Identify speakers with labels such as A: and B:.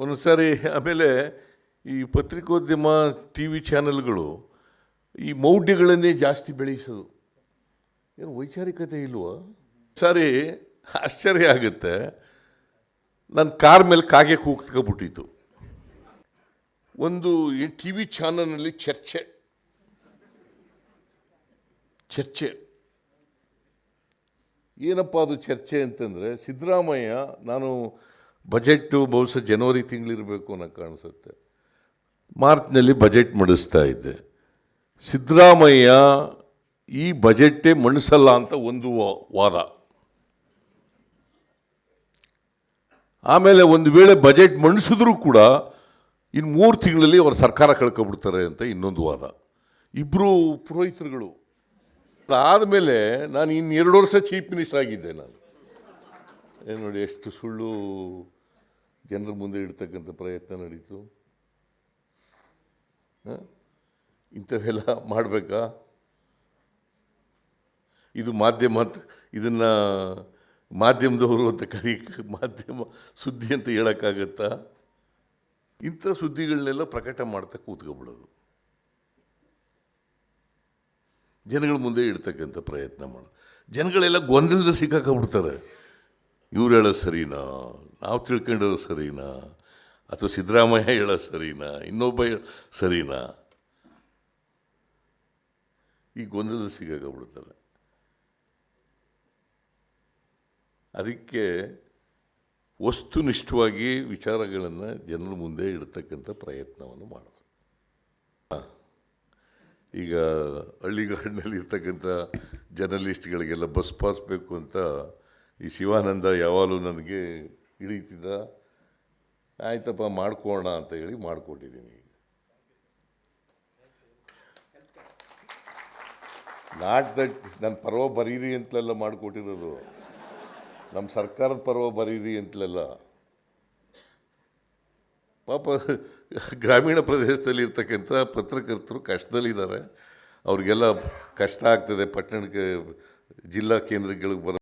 A: ಒಂದೊಂದು ಸಾರಿ ಆಮೇಲೆ ಈ ಪತ್ರಿಕೋದ್ಯಮ ಟಿ ವಿ ಚಾನೆಲ್ಗಳು ಈ ಮೌಢ್ಯಗಳನ್ನೇ ಜಾಸ್ತಿ ಬೆಳೆಸೋದು. ಏನು ವೈಚಾರಿಕತೆ ಇಲ್ವೋ? ಸರಿ, ಆಶ್ಚರ್ಯ ಆಗುತ್ತೆ. ನನ್ನ ಕಾರ್ ಮೇಲೆ ಕಾಗೆ ಕೂಗ್ತಕೊಬಿಟ್ಟಿತ್ತು. ಒಂದು ಟಿ ವಿ ಚಾನಲ್ನಲ್ಲಿ ಚರ್ಚೆ. ಚರ್ಚೆ. ಏನಪ್ಪ ಅದು ಚರ್ಚೆ ಅಂತಂದರೆ ಸಿದ್ದರಾಮಯ್ಯ, ನಾನು ಬಜೆಟ್ಟು ಬಹುಶಃ ಜನವರಿ ತಿಂಗಳಿರಬೇಕು ಅನ್ನೋ ಕಾಣಿಸುತ್ತೆ. ಮಾರ್ಚ್ನಲ್ಲಿ ಬಜೆಟ್ ಮಂಡಿಸ್ತಾ ಇದ್ದೆ. ಸಿದ್ದರಾಮಯ್ಯ ಈ ಬಜೆಟ್ಟೇ ಮಂಡಿಸಲ್ಲ ಅಂತ ಒಂದು ವಾದ ಆಮೇಲೆ ಒಂದು ವೇಳೆ ಬಜೆಟ್ ಮಂಡಿಸಿದ್ರೂ ಕೂಡ ಇನ್ನು ಮೂರು ತಿಂಗಳಲ್ಲಿ ಅವ್ರ ಸರ್ಕಾರ ಕಳ್ಕೊಬಿಡ್ತಾರೆ ಅಂತ ಇನ್ನೊಂದು ವಾದ. ಇಬ್ಬರು ಪುರೋಹಿತರುಗಳು. ಅದಾದಮೇಲೆ ನಾನು ಇನ್ನು ಎರಡು ವರ್ಷ ಚೀಫ್ ಮಿನಿಸ್ಟರ್ ಆಗಿದ್ದೆ ನಾನು. ನೋಡಿ, ಎಷ್ಟು ಸುಳ್ಳು ಜನರ ಮುಂದೆ ಇಡ್ತಕ್ಕಂಥ ಪ್ರಯತ್ನ ನಡೀತು? ಇಂಥವೆಲ್ಲ ಮಾಡಬೇಕಾ? ಇದು ಮಾಧ್ಯಮ ಅಂತ, ಇದನ್ನು ಮಾಧ್ಯಮದವರು ಅಂತ ಕರಿ, ಮಾಧ್ಯಮ ಸುದ್ದಿ ಅಂತ ಹೇಳೋಕ್ಕಾಗತ್ತಾ? ಇಂಥ ಸುದ್ದಿಗಳನ್ನೆಲ್ಲ ಪ್ರಕಟ ಮಾಡ್ತಾ ಕೂತ್ಕೊಬಿಡೋದು. ಜನಗಳ ಮುಂದೆ ಇಡ್ತಕ್ಕಂಥ ಪ್ರಯತ್ನ ಮಾಡೋದು ಜನಗಳೆಲ್ಲ ಗೊಂದಲದ ಸಿಕ್ಕಾಕೊಂಡ್ಬಿಡ್ತಾರೆ ಇವ್ರು ಹೇಳೋದು ಸರಿನಾ? ನಾವು ತಿಳ್ಕೊಂಡಿರೋ ಸರಿನಾ? ಅಥವಾ ಸಿದ್ದರಾಮಯ್ಯ ಹೇಳೋ ಸರಿನಾ? ಇನ್ನೊಬ್ಬ ಹೇಳ ಸರಿನಾ? ಈ ಗೊಂದಲ ಸಿಗಾಕಬಿಡ್ತಾರೆ ಅದಕ್ಕೆ ವಸ್ತುನಿಷ್ಠವಾಗಿ ವಿಚಾರಗಳನ್ನು ಜನರ ಮುಂದೆ ಇಡ್ತಕ್ಕಂಥ ಪ್ರಯತ್ನವನ್ನು ಮಾಡಬೇಕು. ಈಗ ಹಳ್ಳಿಗಾಡಿನಲ್ಲಿ ಇರ್ತಕ್ಕಂಥ ಜರ್ನಲಿಸ್ಟ್ಗಳಿಗೆಲ್ಲ ಬಸ್ ಪಾಸ್ ಬೇಕು ಅಂತ ಈ ಶಿವಾನಂದ ಯಾವಾಗಲೂ ನನಗೆ ಹಿಡಿತಿದ್ದ ಆಯ್ತಪ್ಪ ಮಾಡ್ಕೋಣ ಅಂತ ಹೇಳಿ ಮಾಡಿಕೊಟ್ಟಿದ್ದೀನಿ ನಾಟ್ ದಟ್ ನನ್ನ ಪರ್ವ ಬರೀರಿ ಅಂತಲೆಲ್ಲ ಮಾಡಿಕೊಟ್ಟಿರೋದು. ನಮ್ಮ ಸರ್ಕಾರದ ಪರ್ವ ಬರೀರಿ ಅಂತಲೆಲ್ಲ. ಪಾಪ ಗ್ರಾಮೀಣ ಪ್ರದೇಶದಲ್ಲಿ ಇರ್ತಕ್ಕಂಥ ಪತ್ರಕರ್ತರು ಕಷ್ಟದಲ್ಲಿದ್ದಾರೆ. ಅವ್ರಿಗೆಲ್ಲ ಕಷ್ಟ ಆಗ್ತದೆ. ಪಟ್ಟಣಕ್ಕೆ ಜಿಲ್ಲಾ ಕೇಂದ್ರಗಳಿಗೆ ಬರೋ